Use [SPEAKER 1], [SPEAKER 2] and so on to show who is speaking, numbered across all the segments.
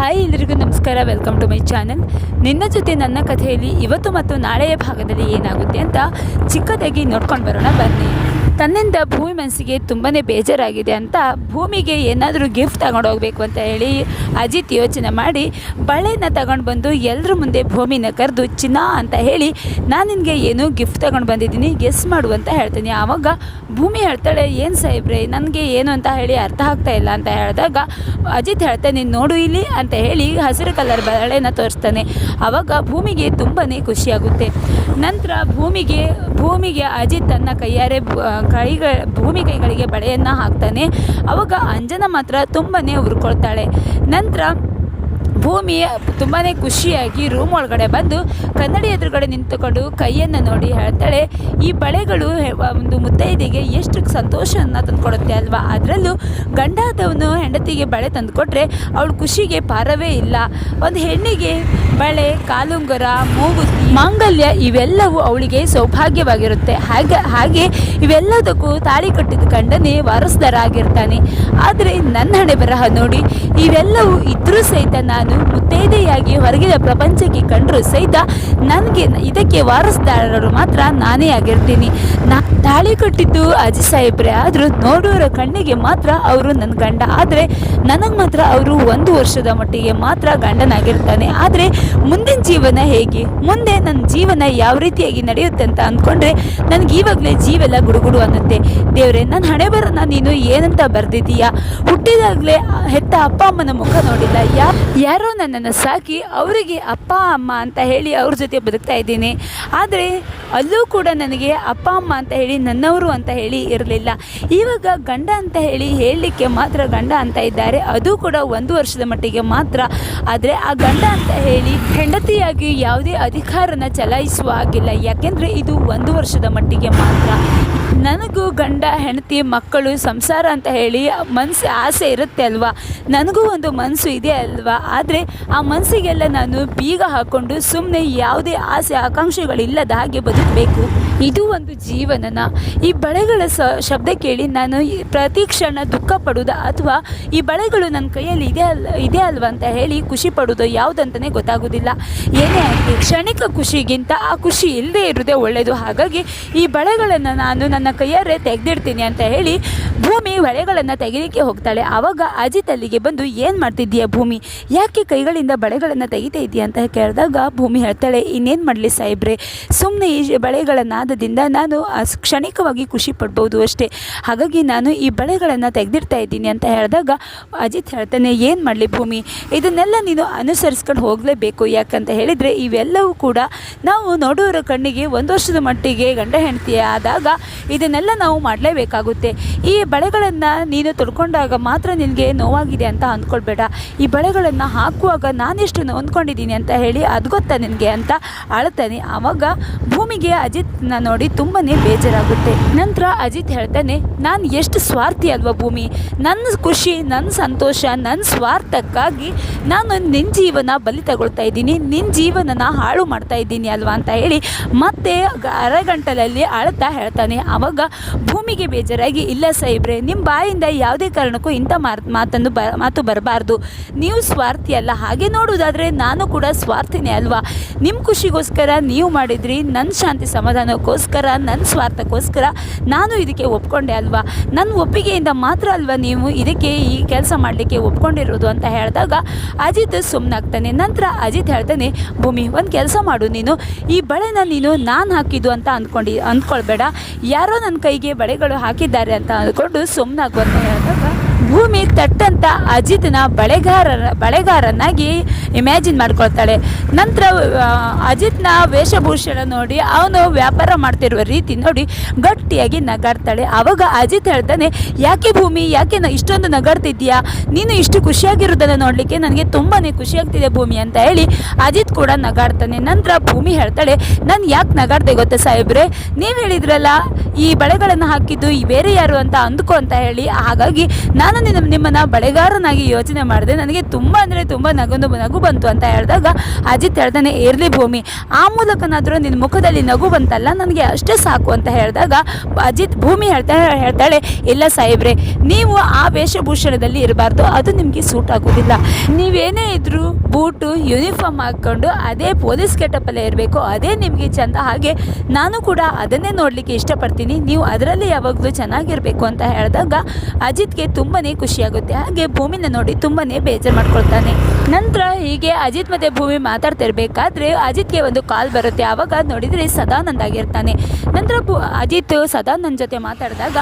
[SPEAKER 1] Hi ಎಲ್ರಿಗೂ ನಮಸ್ಕಾರ welcome to my channel ನಿನ್ನ ಜೊತೆ ನನ್ನ ಕಥೆಯಲ್ಲಿ ಇವತ್ತು ಮತ್ತು ನಾಳೆಯ ಭಾಗದಲ್ಲಿ ಏನಾಗುತ್ತೆ ಅಂತ ಚಿಕ್ಕದಾಗಿ ನೋಡ್ಕೊಂಡು ಬರೋಣ ಬನ್ನಿ. ತನ್ನಿಂದ ಭೂಮಿ ಮನಸ್ಸಿಗೆ ತುಂಬಾ ಬೇಜಾರಾಗಿದೆ ಅಂತ ಭೂಮಿಗೆ ಏನಾದರೂ ಗಿಫ್ಟ್ ತಗೊಂಡು ಹೋಗ್ಬೇಕು ಅಂತ ಹೇಳಿ ಅಜಿತ್ ಯೋಚನೆ ಮಾಡಿ, ಬಳೆನ ತಗೊಂಡು ಬಂದು ಎಲ್ಲರ ಮುಂದೆ ಭೂಮಿನ ಕರೆದು ಚಿನ್ನ ಅಂತ ಹೇಳಿ, ನಾನು ನಿನಗೆ ಏನು ಗಿಫ್ಟ್ ತಗೊಂಡು ಬಂದಿದ್ದೀನಿ ಗೆಸ್ ಮಾಡು ಅಂತ ಹೇಳ್ತೀನಿ. ಆವಾಗ ಭೂಮಿ ಹೇಳ್ತಾಳೆ, ಏನು ಸಾಹೇಬ್ರೆ, ನನಗೆ ಏನು ಅಂತ ಹೇಳಿ ಅರ್ಥ ಆಗ್ತಾ ಇಲ್ಲ ಅಂತ ಹೇಳಿದಾಗ, ಅಜಿತ್ ಹೇಳ್ತಾನೆ ನೋಡು ಇಲ್ಲಿ ಅಂತ ಹೇಳಿ ಹಸಿರು ಕಲರ್ ಬಳೆನ ತೋರಿಸ್ತಾನೆ. ಆವಾಗ ಭೂಮಿಗೆ ತುಂಬಾ ಖುಷಿಯಾಗುತ್ತೆ. ನಂತರ ಭೂಮಿಗೆ ಭೂಮಿಗೆ ಅಜಿತ್ ತನ್ನ ಕೈಯಾರೆ ಕೈಗ ಭೂಮಿ ಕೈಗಳಿಗೆ ಬಳೆಯನ್ನು ಹಾಕ್ತಾನೆ. ಅವಾಗ ಅಂಜನ ಮಾತ್ರ ತುಂಬಾ ಉರ್ಕೊಳ್ತಾಳೆ. ನಂತರ ಭೂಮಿ ತುಂಬಾ ಖುಷಿಯಾಗಿ ರೂಮ್ ಒಳಗಡೆ ಬಂದು ಕನ್ನಡಿ ಎದುರುಗಡೆ ನಿಂತುಕೊಂಡು ಕೈಯನ್ನು ನೋಡಿ ಹೇಳ್ತಾಳೆ, ಈ ಬಳೆಗಳು ಒಂದು ಮುತ್ತೈದೆಗೆ ಎಷ್ಟು ಸಂತೋಷವನ್ನು ತಂದುಕೊಡುತ್ತೆ ಅಲ್ವಾ? ಅದರಲ್ಲೂ ಗಂಡಾದವನು ಹೆಂಡತಿಗೆ ಬಳೆ ತಂದುಕೊಟ್ರೆ ಅವಳು ಖುಷಿಗೆ ಪಾರವೇ ಇಲ್ಲ. ಒಂದು ಹೆಣ್ಣಿಗೆ ಬಳೆ, ಕಾಲುಂಗರ, ಮೂಗುತಿ, ಮಾಂಗಲ್ಯ ಇವೆಲ್ಲವೂ ಅವಳಿಗೆ ಸೌಭಾಗ್ಯವಾಗಿರುತ್ತೆ. ಹಾಗೆ ಹಾಗೆ ಇವೆಲ್ಲದಕ್ಕೂ ತಾಳಿ ಕಟ್ಟಿದ ಕಂಡನೇ ವಾರಸ್ದಾರಾಗಿರ್ತಾನೆ. ಆದರೆ ನನ್ನ ಹಣೆ ಬರಹ ನೋಡಿ, ಇವೆಲ್ಲವೂ ಇದ್ರೂ ಸಹಿತ ನಾನು ಮುತ್ತೈದೆಯಾಗಿ ಹೊರಗಿನ ಪ್ರಪಂಚಕ್ಕೆ ಕಂಡರೂ ಸಹಿತ ನನಗೆ ಇದಕ್ಕೆ ವಾರಸ್ದಾರರು ಮಾತ್ರ ನಾನೇ ಆಗಿರ್ತೀನಿ. ನಾ ತಾಳಿ ಕಟ್ಟಿದ್ದು ಅಜಿ ಸಾಹೇಬ್ರೆ ಆದರೂ ನೋಡೋರ ಕಣ್ಣಿಗೆ ಮಾತ್ರ ಅವರು ನನ್ನ ಗಂಡ. ಆದರೆ ನನಗೆ ಮಾತ್ರ ಅವರು ಒಂದು ವರ್ಷದ ಮಟ್ಟಿಗೆ ಮಾತ್ರ ಗಂಡನಾಗಿರ್ತಾನೆ. ಆದರೆ ಮುಂದಿನ ಜೀವನ ಹೇಗೆ? ಮುಂದೆ ನನ್ನ ಜೀವನ ಯಾವ ರೀತಿಯಾಗಿ ನಡೆಯುತ್ತೆ ಅಂತ ಅಂದ್ಕೊಂಡ್ರೆ ನನಗೆ ಇವಾಗಲೇ ಜೀವೆಲ್ಲ ಗುಡುಗುಡು ಅನ್ನುತ್ತೆ. ದೇವರೇ, ನನ್ನ ಹಣೆ ಬರೋಣ ನೀನು ಏನಂತ ಬರೆದಿದ್ದೀಯಾ? ಹುಟ್ಟಿದಾಗಲೇ ಹೆತ್ತ ಅಪ್ಪ ಅಮ್ಮನ ಮುಖ ನೋಡಿಲ್ಲ. ಯಾ, ಯಾರೋ ನನ್ನನ್ನು ಸಾಕಿ ಅವರಿಗೆ ಅಪ್ಪ, ಅಮ್ಮ ಅಂತ ಹೇಳಿ ಅವ್ರ ಜೊತೆ ಬದುಕ್ತಾ ಇದ್ದೀನಿ. ಆದರೆ ಅಲ್ಲೂ ಕೂಡ ನನಗೆ ಅಪ್ಪ, ಅಮ್ಮ ಅಂತ ಹೇಳಿ ನನ್ನವರು ಅಂತ ಹೇಳಿ ಇರಲಿಲ್ಲ. ಇವಾಗ ಗಂಡ ಅಂತ ಹೇಳಿ ಹೇಳಲಿಕ್ಕೆ ಮಾತ್ರ ಗಂಡ ಅಂತ ಇದ್ದಾರೆ. ಅದು ಕೂಡ ಒಂದು ವರ್ಷದ ಮಟ್ಟಿಗೆ ಮಾತ್ರ. ಆದರೆ ಆ ಗಂಡ ಅಂತ ಹೇಳಿ ಹೆಂಡತಿಯಾಗಿ ಯಾವುದೇ ಅಧಿಕಾರನ ಚಲಾಯಿಸುವ ಹಾಗಿಲ್ಲ. ಯಾಕೆಂದರೆ ಇದು ಒಂದು ವರ್ಷದ ಮಟ್ಟಿಗೆ ಮಾತ್ರ. ನನಗೂ ಗಂಡ, ಹೆಂಡತಿ, ಮಕ್ಕಳು ಸಂಸಾರ ಅಂತ ಹೇಳಿ ಮನಸ್ಸು ಆಸೆ ಇರುತ್ತೆ ಅಲ್ವಾ? ನನಗೂ ಒಂದು ಮನಸ್ಸು ಇದೆ ಅಲ್ವಾ? ಆದರೆ ಆ ಮನಸ್ಸಿಗೆಲ್ಲ ನಾನು ಬೀಗ ಹಾಕ್ಕೊಂಡು ಸುಮ್ಮನೆ ಯಾವುದೇ ಆಸೆ, ಆಕಾಂಕ್ಷೆಗಳಿಲ್ಲದ ಹಾಗೆ ಬದುಕಬೇಕು. ಇದು ಒಂದು ಜೀವನನ. ಈ ಬಳೆಗಳ ಸ, ಶಬ್ದ ಕೇಳಿ ನಾನು ಪ್ರತಿ ಕ್ಷಣ ದುಃಖ ಪಡೋದ ಅಥವಾ ಈ ಬಳೆಗಳು ನನ್ನ ಕೈಯಲ್ಲಿ ಇದೆ ಅಲ್, ಇದೆ ಅಲ್ವಾ ಅಂತ ಹೇಳಿ ಖುಷಿ ಪಡೋದು ಯಾವುದಂತಲೇ ಗೊತ್ತಾಗೋದಿಲ್ಲ. ಏನೇ ಆಗಲಿ, ಕ್ಷಣಿಕ ಖುಷಿಗಿಂತ ಆ ಖುಷಿ ಇಲ್ಲದೆ ಇರೋದೇ ಒಳ್ಳೆಯದು ಹಾಗಾಗಿ ಈ ಬಳೆಗಳನ್ನು ನಾನು ನನ್ನ ಕೈಯಾರೆ ತೆಗೆದಿಡ್ತೀನಿ ಅಂತ ಹೇಳಿ ಭೂಮಿ ಬಳೆಗಳನ್ನು ತೆಗೀಲಿಕ್ಕೆ ಹೋಗ್ತಾಳೆ. ಆವಾಗ ಅಜಿತ್ ಅಲ್ಲಿಗೆ ಬಂದು, ಏನು ಮಾಡ್ತಿದ್ದೀಯ ಭೂಮಿ? ಯಾಕೆ ಕೈಗಳಿಂದ ಬಳೆಗಳನ್ನು ತೆಗಿತಾ ಇದೆಯಾ? ಅಂತ ಕೇಳಿದಾಗ ಭೂಮಿ ಹೇಳ್ತಾಳೆ, ಇನ್ನೇನು ಮಾಡಲಿ ಸಾಹೇಬ್ರೆ? ಸುಮ್ಮನೆ ಈ ಬಳೆಗಳ ನಾದದಿಂದ ನಾನು ಕ್ಷಣಿಕವಾಗಿ ಖುಷಿ ಪಡ್ಬೋದು ಅಷ್ಟೇ. ಹಾಗಾಗಿ ನಾನು ಈ ಬಳೆಗಳನ್ನು ತೆಗೆದಿಡ್ತಾ ಇದ್ದೀನಿ ಅಂತ ಹೇಳಿದಾಗ ಅಜಿತ್ ಹೇಳ್ತಾನೆ, ಏನು ಮಾಡಲಿ ಭೂಮಿ? ಇದನ್ನೆಲ್ಲ ನೀನು ಅನುಸರಿಸ್ಕೊಂಡು ಹೋಗಲೇಬೇಕು. ಯಾಕಂತ ಹೇಳಿದರೆ ಇವೆಲ್ಲವೂ ಕೂಡ ನಾವು ನೋಡೋರ ಕಣ್ಣಿಗೆ ಒಂದು ವರ್ಷದ ಮಟ್ಟಿಗೆ ಗಂಡ ಹೆಂಡತಿ ಆದಾಗ ಇದನ್ನೆಲ್ಲ ನಾವು ಮಾಡಲೇಬೇಕಾಗುತ್ತೆ. ಈ ಬಳೆಗಳನ್ನು ನೀನು ತೊಡ್ಕೊಂಡಾಗ ಮಾತ್ರ ನಿನಗೆ ನೋವಾಗಿದೆ ಅಂತ ಅಂದ್ಕೊಳ್ಬೇಡ ಈ ಬಳೆಗಳನ್ನು ಹಾಕುವಾಗ ನಾನೆಷ್ಟು ನೊಂದ್ಕೊಂಡಿದ್ದೀನಿ ಅಂತ ಹೇಳಿ ಅದು ಗೊತ್ತಾ ನಿನಗೆ ಅಂತ ಅಳ್ತಾನೆ ಆವಾಗ ಭೂಮಿಗೆ ಅಜಿತ್ನ ನೋಡಿ ತುಂಬಾ ಬೇಜಾರಾಗುತ್ತೆ. ನಂತರ ಅಜಿತ್ ಹೇಳ್ತಾನೆ, ನಾನು ಎಷ್ಟು ಸ್ವಾರ್ಥಿ ಅಲ್ವಾ ಭೂಮಿ? ನನ್ನ ಖುಷಿ ನನ್ನ ಸಂತೋಷ ನನ್ನ ಸ್ವಾರ್ಥಕ್ಕಾಗಿ ನಾನು ನಿನ್ನ ಜೀವನ ಬಲಿ ತಗೊಳ್ತಾ ಇದ್ದೀನಿ. ನಿನ್ನ ಜೀವನನ ಹಾಳು ಮಾಡ್ತಾ ಇದ್ದೀನಿ ಅಲ್ವಾ? ಅಂತ ಹೇಳಿ ಮತ್ತೆ ಅರಗಂಟಲಲ್ಲಿ ಅಳ್ತಾ ಹೇಳ್ತಾನೆ. ಆವಾಗ ಭೂಮಿಗೆ ಬೇಜಾರಾಗಿ, ಇಲ್ಲ ಸಾಹೇಬ್ರೆ ನಿಮ್ಮ ಬಾಯಿಂದ ಯಾವುದೇ ಕಾರಣಕ್ಕೂ ಇಂಥ ಮಾತನ್ನು ಮಾತು ಬರಬಾರ್ದು. ನೀವು ಸ್ವಾರ್ಥಿ ಅಲ್ಲ. ಹಾಗೆ ನೋಡೋದಾದರೆ ನಾನು ಕೂಡ ಸ್ವಾರ್ಥಿನೇ ಅಲ್ವಾ? ನಿಮ್ಮ ಖುಷಿಗೋಸ್ಕರ ನೀವು ಮಾಡಿದ್ರಿ. ನನ್ನ ಶಾಂತಿ ಸಮಾಧಾನಕ್ಕೋಸ್ಕರ ನನ್ನ ಸ್ವಾರ್ಥಕ್ಕೋಸ್ಕರ ನಾನು ಇದಕ್ಕೆ ಒಪ್ಕೊಂಡೆ ಅಲ್ವಾ? ನನ್ನ ಒಪ್ಪಿಗೆಯಿಂದ ಮಾತ್ರ ಅಲ್ವಾ ನೀವು ಇದಕ್ಕೆ ಈ ಕೆಲಸ ಮಾಡಲಿಕ್ಕೆ ಒಪ್ಕೊಂಡಿರೋದು ಅಂತ ಹೇಳಿದಾಗ ಅಜಿತ್ ಸುಮ್ಮನಾಗ್ತಾನೆ ನಂತರ ಅಜಿತ್ ಹೇಳ್ತಾನೆ, ಭೂಮಿ, ಒಂದು ಕೆಲಸ ಮಾಡು ನೀನು. ಈ ಬಳೆನ ನೀನು ನಾನು ಹಾಕಿದ್ದು ಅಂತ ಅಂದ್ಕೊಂಡು, ಅಂದ್ಕೊಳ್ಬೇಡ. ಯಾರೋ ನನ್ನ ಕೈಗೆ ಬಳೆಗಳು ಹಾಕಿದ್ದಾರೆ ಅಂತ ಅಂದ್ಕೊಂಡು ಸುಮ್ಮನಾಗು ಅಂತ ಹೇಳಿದಾಗ ಭೂಮಿ ತಟ್ಟಂತ ಅಜಿತ್ನ ಬಳೆಗಾರರ, ಬಳೆಗಾರನಾಗಿ ಇಮ್ಯಾಜಿನ್ ಮಾಡ್ಕೊಳ್ತಾಳೆ. ನಂತರ ಅಜಿತ್ನ ವೇಷಭೂಷಣ ನೋಡಿ ಅವನು ವ್ಯಾಪಾರ ಮಾಡ್ತಿರುವ ರೀತಿ ನೋಡಿ ಗಟ್ಟಿಯಾಗಿ ನಗಾಡ್ತಾಳೆ. ಆವಾಗ ಅಜಿತ್ ಹೇಳ್ತಾನೆ, ಯಾಕೆ ಭೂಮಿ? ಯಾಕೆ ಇಷ್ಟೊಂದು ನಗಾಡ್ತಿದ್ಯಾ ನೀನು ಇಷ್ಟು ಖುಷಿಯಾಗಿರೋದನ್ನು ನೋಡಲಿಕ್ಕೆ ನನಗೆ ತುಂಬಾ ಖುಷಿಯಾಗ್ತಿದೆ ಭೂಮಿ, ಅಂತ ಹೇಳಿ ಅಜಿತ್ ಕೂಡ ನಗಾಡ್ತಾನೆ. ನಂತರ ಭೂಮಿ ಹೇಳ್ತಾಳೆ, ನಾನು ಯಾಕೆ ನಗಾಡ್ದೆ ಗೊತ್ತಾ ಸಾಹೇಬ್ರೆ? ನೀವು ಹೇಳಿದ್ರಲ್ಲ, ಈ ಬಳೆಗಳನ್ನು ಹಾಕಿದ್ದು ಬೇರೆ ಯಾರು ಅಂತ ಅಂದ್ಕೊ ಅಂತ ಹೇಳಿ. ಹಾಗಾಗಿ ನಾನು ನಿನ್ನ ನಿಮ್ಮನ್ನು ಬಳೆಗಾರನಾಗಿ ಯೋಚನೆ ಮಾಡಿದೆ, ನನಗೆ ತುಂಬ ಅಂದರೆ ತುಂಬ ನಗು ನಗು ಬಂತು ಅಂತ ಹೇಳಿದಾಗ ಅಜಿತ್ ಹೇಳ್ತಾನೆ, ಇರಲಿ ಭೂಮಿ, ಆ ಮೂಲಕನಾದರೂ ನಿನ್ನ ಮುಖದಲ್ಲಿ ನಗು ಬಂತಲ್ಲ, ನನಗೆ ಅಷ್ಟೇ ಸಾಕು ಅಂತ ಹೇಳಿದಾಗ ಅಜಿತ್ ಭೂಮಿ ಹೇಳ್ತಾ ಹೇಳ್ತಾಳೆ, ಇಲ್ಲ ಸಾಹೇಬ್ರೆ, ನೀವು ಆ ವೇಷಭೂಷಣದಲ್ಲಿ ಇರಬಾರ್ದು, ಅದು ನಿಮಗೆ ಸೂಟ್ ಆಗೋದಿಲ್ಲ. ನೀವೇನೇ ಇದ್ದರೂ ಬೂಟು, ಯೂನಿಫಾರ್ಮ್ ಹಾಕ್ಕೊಂಡು ಅದೇ ಪೊಲೀಸ್ ಕೆಟಪಲ್ಲೇ ಇರಬೇಕು, ಅದೇ ನಿಮಗೆ ಚೆಂದ ಹಾಗೆ ನಾನು ಕೂಡ ಅದನ್ನೇ ನೋಡಲಿಕ್ಕೆ ಇಷ್ಟಪಡ್ತೀನಿ, ನೀವು ಅದರಲ್ಲಿ ಯಾವಾಗಲೂ ಚೆನ್ನಾಗಿರಬೇಕು ಅಂತ ಹೇಳಿದಾಗ ಅಜಿತ್ಗೆ ತುಂಬಾ ಖುಷಿಯಾಗುತ್ತೆ. ಹಾಗೆ ಭೂಮಿನ ನೋಡಿ ತುಂಬಾ ಬೇಜಾರು ಮಾಡ್ಕೊಳ್ತಾನೆ. ನಂತರ ಹೀಗೆ ಅಜಿತ್ ಮತ್ತು ಭೂಮಿ ಮಾತಾಡ್ತಿರ್ಬೇಕಾದ್ರೆ ಅಜಿತ್ಗೆ ಒಂದು ಕಾಲ್ ಬರುತ್ತೆ. ಆವಾಗ ನೋಡಿದರೆ ಸದಾನಂದ್ ಆಗಿರ್ತಾನೆ. ನಂತರ ಅಜಿತ್ ಸದಾನಂದ್ ಜೊತೆ ಮಾತಾಡಿದಾಗ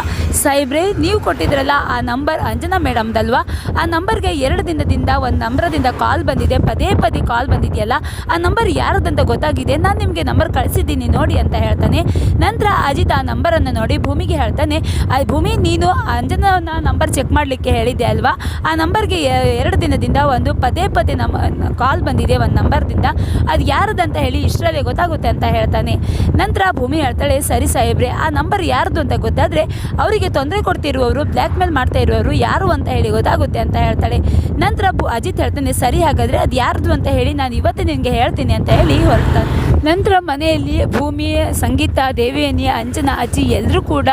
[SPEAKER 1] ಸಾಹೇಬ್ರೆ, ನೀವು ಕೊಟ್ಟಿದ್ರಲ್ಲ ಆ ನಂಬರ್ ಅಂಜನಾ ಮೇಡಮ್ದಲ್ವಾ? ಆ ನಂಬರ್ಗೆ ಎರಡು ದಿನದಿಂದ, ಒಂದು ನಂಬರದಿಂದ ಕಾಲ್ ಬಂದಿದೆ, ಪದೇ ಪದೇ ಕಾಲ್ ಬಂದಿದೆಯಲ್ಲ, ಆ ನಂಬರ್ ಯಾರದಂತ ಗೊತ್ತಾಗಿದೆ? ನಾನು ನಿಮಗೆ ನಂಬರ್ ಕಳಿಸಿದ್ದೀನಿ, ನೋಡಿ ಅಂತ ಹೇಳ್ತಾನೆ. ನಂತರ ಅಜಿತ್ ಆ ನಂಬರನ್ನು ನೋಡಿ ಭೂಮಿಗೆ ಹೇಳ್ತಾನೆ, ಆ ಭೂಮಿ, ನೀನು ಅಂಜನನ ನಂಬರ್ ಚೆಕ್ ಮಾಡಲಿಕ್ಕೆ ಹೇಳಿದ್ದೆ ಅಲ್ವಾ? ಆ ನಂಬರ್ಗೆ ಎರಡು ದಿನದಿಂದ ಒಂದು ಪದೇ ಪದೇ ನಮ್ಮ ಕಾಲ್ ಬಂದಿದೆ ಒಂದು ನಂಬರ್ದಿಂದ. ಅದು ಯಾರದಂತ ಹೇಳಿ ಇಷ್ಟರಲ್ಲೇ ಗೊತ್ತಾಗುತ್ತೆ ಅಂತ ಹೇಳ್ತಾನೆ. ನಂತರ ಭೂಮಿ ಹೇಳ್ತಾಳೆ, ಸರಿ ಸಾಹೇಬ್ರೆ, ಆ ನಂಬರ್ ಯಾರ್ದು ಅಂತ ಗೊತ್ತಾದರೆ, ಅವರಿಗೆ ತೊಂದರೆ ಕೊಡ್ತಿರುವವರು ಬ್ಲ್ಯಾಕ್ ಮೇಲ್ ಮಾಡ್ತಾ ಇರುವವರು ಯಾರು ಅಂತ ಹೇಳಿ ಗೊತ್ತಾಗುತ್ತೆ ಅಂತ ಹೇಳ್ತಾಳೆ. ನಂತರ ಅಜಿತ್ ಹೇಳ್ತಾನೆ, ಸರಿ, ಹಾಗಾದರೆ ಅದು ಯಾರ್ದು ಅಂತ ಹೇಳಿ ನಾನು ಇವತ್ತು ನಿನಗೆ ಹೇಳ್ತೀನಿ ಅಂತ ಹೇಳಿ ಹೊರಡ್ತಾನೆ. ನಂತರ ಮನೆಯಲ್ಲಿ ಭೂಮಿ, ಸಂಗೀತ, ದೇವಿಯನಿ, ಅಂಜನ, ಅಜ್ಜಿ ಎಲ್ಲರೂ ಕೂಡ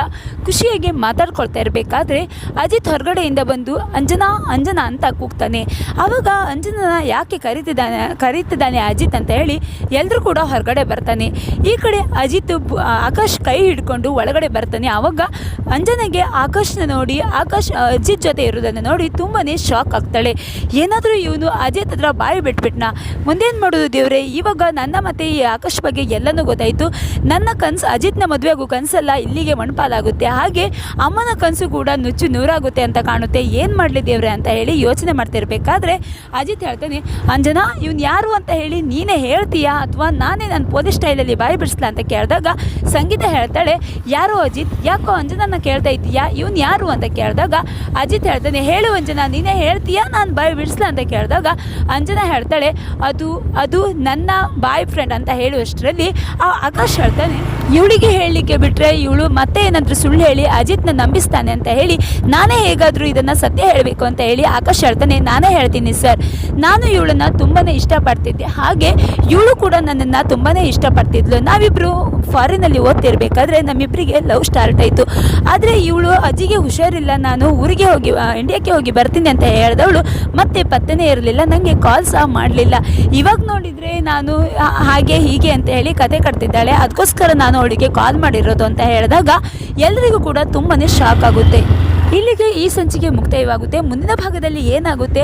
[SPEAKER 1] ಖುಷಿಯಾಗಿ ಮಾತಾಡ್ಕೊಳ್ತಾ ಇರಬೇಕಾದ್ರೆ ಅಜಿತ್ ಹೊರಗಡೆಯಿಂದ ಬಂದು, ಅಂಜನಾ ಅಂಜನಾ ಅಂತ ಕೂಗ್ತಾನೆ. ಆವಾಗ ಅಂಜನನ ಯಾಕೆ ಕರೀತಿದ್ದಾನೆ ಕರೀತಿದ್ದಾನೆ ಅಜಿತ್ ಅಂತ ಹೇಳಿ ಎಲ್ಲರೂ ಕೂಡ ಹೊರಗಡೆ ಬರ್ತಾನೆ. ಈ ಕಡೆ ಅಜಿತ್ ಆಕಾಶ್ ಕೈ ಹಿಡ್ಕೊಂಡು ಒಳಗಡೆ ಬರ್ತಾನೆ. ಆವಾಗ ಅಂಜನಾಗೆ ಆಕಾಶ್ನ ನೋಡಿ, ಆಕಾಶ್ ಅಜಿತ್ ಜೊತೆ ಇರೋದನ್ನು ನೋಡಿ ತುಂಬಾ ಶಾಕ್ ಆಗ್ತಾಳೆ. ಏನಾದರೂ ಇವನು ಅಜಿತ್ ಹತ್ರ ಬಾಯಿ ಬಿಟ್ಬಿಟ್ನಾ? ಮುಂದೇನು ಮಾಡೋದು ದೇವ್ರೆ? ಇವಾಗ ನನ್ನ ಮತ್ತೆ ಈ ಆಕಾಶ್ ಬಗ್ಗೆ ಎಲ್ಲನೂ ಗೊತ್ತಾಯಿತು. ನನ್ನ ಕನಸು ಅಜಿತ್ನ ಮದುವೆಗೂ ಕನಸಲ್ಲ ಇಲ್ಲಿಗೆ ಮಣ್ಪಾಲಾಗುತ್ತೆ ಹಾಗೆ ಅಮ್ಮನ ಕನಸು ಕೂಡ ನುಚ್ಚು ನೂರಾಗುತ್ತೆ ಅಂತ ಕಾಣುತ್ತೆ. ಏನು ಮಾಡಲಿ ದೇವ್ರೆ ಅಂತ ಹೇಳಿ ಯೋಚನೆ ಮಾಡ್ತಿರ್ಬೇಕಾದ್ರೆ ಅಜಿತ್ ಹೇಳ್ತಾನೆ, ಅಂಜನಾ, ಇವ್ನು ಯಾರು ಅಂತ ಹೇಳಿ ನೀನೇ ಹೇಳ್ತೀಯಾ? ಅಥವಾ ನಾನೇ ನನ್ನ ಪೊಲೀಸ್ ಸ್ಟೈಲಲ್ಲಿ ಬಾಯಿ ಬಿಡಿಸ್ಲಾ? ಅಂತ ಕೇಳಿದಾಗ ಸಂಗೀತ ಹೇಳ್ತಾಳೆ, ಯಾರೋ ಅಜಿತ್? ಯಾಕೋ ಅಂಜನನ್ನ ಕೇಳ್ತಾ ಇದ್ದೀಯಾ ಇವನು ಯಾರು ಅಂತ ಕೇಳಿದಾಗ ಅಜಿತ್ ಹೇಳ್ತಾನೆ, ಹೇಳು ಅಂಜನಾ, ನೀನೇ ಹೇಳ್ತೀಯಾ? ನಾನು ಬಾಯ್ ಬಿಡಿಸ್ಲಾ? ಅಂತ ಕೇಳಿದಾಗ ಅಂಜನಾ ಹೇಳ್ತಾಳೆ, ಅದು ಅದು ನನ್ನ ಬಾಯ್ ಫ್ರೆಂಡ್ ಅಂತ ಹೇಳುವಷ್ಟರಲ್ಲಿ ಆ ಆಕಾಶ್ ಹೇಳ್ತಾನೆ, ಇವಳಿಗೆ ಹೇಳಲಿಕ್ಕೆ ಬಿಟ್ಟರೆ ಇವಳು ಮತ್ತೆ ಏನಾದರೂ ಸುಳ್ಳು ಹೇಳಿ ಅಜಿತ್ನ ನಂಬಿಸ್ತಾನೆ ಅಂತ ಹೇಳಿ, ನಾನೇ ಹೇಗಾದರೂ ಇದನ್ನು ಸತ್ಯ ಹೇಳಬೇಕು ಅಂತ ಹೇಳಿ ಆಕಾಶ್ ಹೇಳ್ತಾನೆ, ನಾನೇ ಹೇಳ್ತೀನಿ ಸರ್, ನಾನು ಇವಳನ್ನ ತುಂಬಾ ಇಷ್ಟಪಡ್ತಿದ್ದೆ, ಹಾಗೆ ಇವಳು ಕೂಡ ನನ್ನನ್ನು ತುಂಬಾ ಇಷ್ಟಪಡ್ತಿದ್ಲು. ನಾವಿಬ್ಬರು ಫಾರಿನಲ್ಲಿ ಓದ್ತಿರ್ಬೇಕಾದ್ರೆ ನಮ್ಮಿಬ್ಬರಿಗೆ ಲವ್ ಸ್ಟಾರ್ಟ್ ಆಯಿತು. ಆದರೆ ಇವಳು ಅಜ್ಜಿಗೆ ಹುಷಾರಿಲ್ಲ, ನಾನು ಊರಿಗೆ ಹೋಗಿ ಇಂಡಿಯಾಕ್ಕೆ ಹೋಗಿ ಬರ್ತೀನಿ ಅಂತ ಹೇಳಿದವಳು, ಮತ್ತೆ ಪತ್ತೆನೇ ಇರಲಿಲ್ಲ ನನಗೆ ಕಾಲ್ ಸಹ ಮಾಡಲಿಲ್ಲ. ಇವಾಗ ನೋಡಿದರೆ ನಾನು ಹಾಗೆ ಹೀಗೆ ಅಂತ ಹೇಳಿ ಕತೆ ಕಟ್ತಿದ್ದಾಳೆ. ಅದಕ್ಕೋಸ್ಕರ ನಾನು ಅವಳಿಗೆ ಕಾಲ್ ಮಾಡಿರೋದು ಅಂತ ಹೇಳಿದಾಗ ಎಲ್ರಿಗೂ ಕೂಡ ತುಂಬಾ ಶಾಕ್ ಆಗುತ್ತೆ. ಇಲ್ಲಿಗೆ ಈ ಸಂಚಿಕೆ ಮುಕ್ತಾಯವಾಗುತ್ತೆ. ಮುಂದಿನ ಭಾಗದಲ್ಲಿ ಏನಾಗುತ್ತೆ?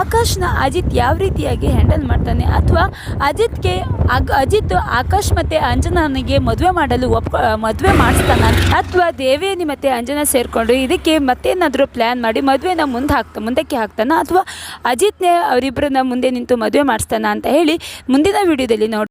[SPEAKER 1] ಆಕಾಶ್ನ ಅಜಿತ್ ಯಾವ ರೀತಿಯಾಗಿ ಹ್ಯಾಂಡಲ್ ಮಾಡ್ತಾನೆ? ಅಥವಾ ಅಜಿತ್ಗೆ ಅಜಿತ್, ಆಕಾಶ್ ಮತ್ತು ಅಂಜನಾನಿಗೆ ಮದುವೆ ಮಾಡಲು ಮದುವೆ ಮಾಡಿಸ್ತಾನ? ಅಥವಾ ದೇವೇನಿ ಮತ್ತು ಅಂಜನಾ ಸೇರಿಕೊಂಡು ಇದಕ್ಕೆ ಮತ್ತೇನಾದರೂ ಪ್ಲ್ಯಾನ್ ಮಾಡಿ ಮದುವೆನ ಮುಂದೆ ಹಾಕ್ತಾ, ಮುಂದಕ್ಕೆ ಹಾಕ್ತಾನ? ಅಥವಾ ಅಜಿತ್ನೇ ಅವರಿಬ್ಬರನ್ನ ಮುಂದೆ ನಿಂತು ಮದುವೆ ಮಾಡಿಸ್ತಾನ ಅಂತ ಹೇಳಿ ಮುಂದಿನ ವಿಡಿಯೋದಲ್ಲಿ ನೋಡಿ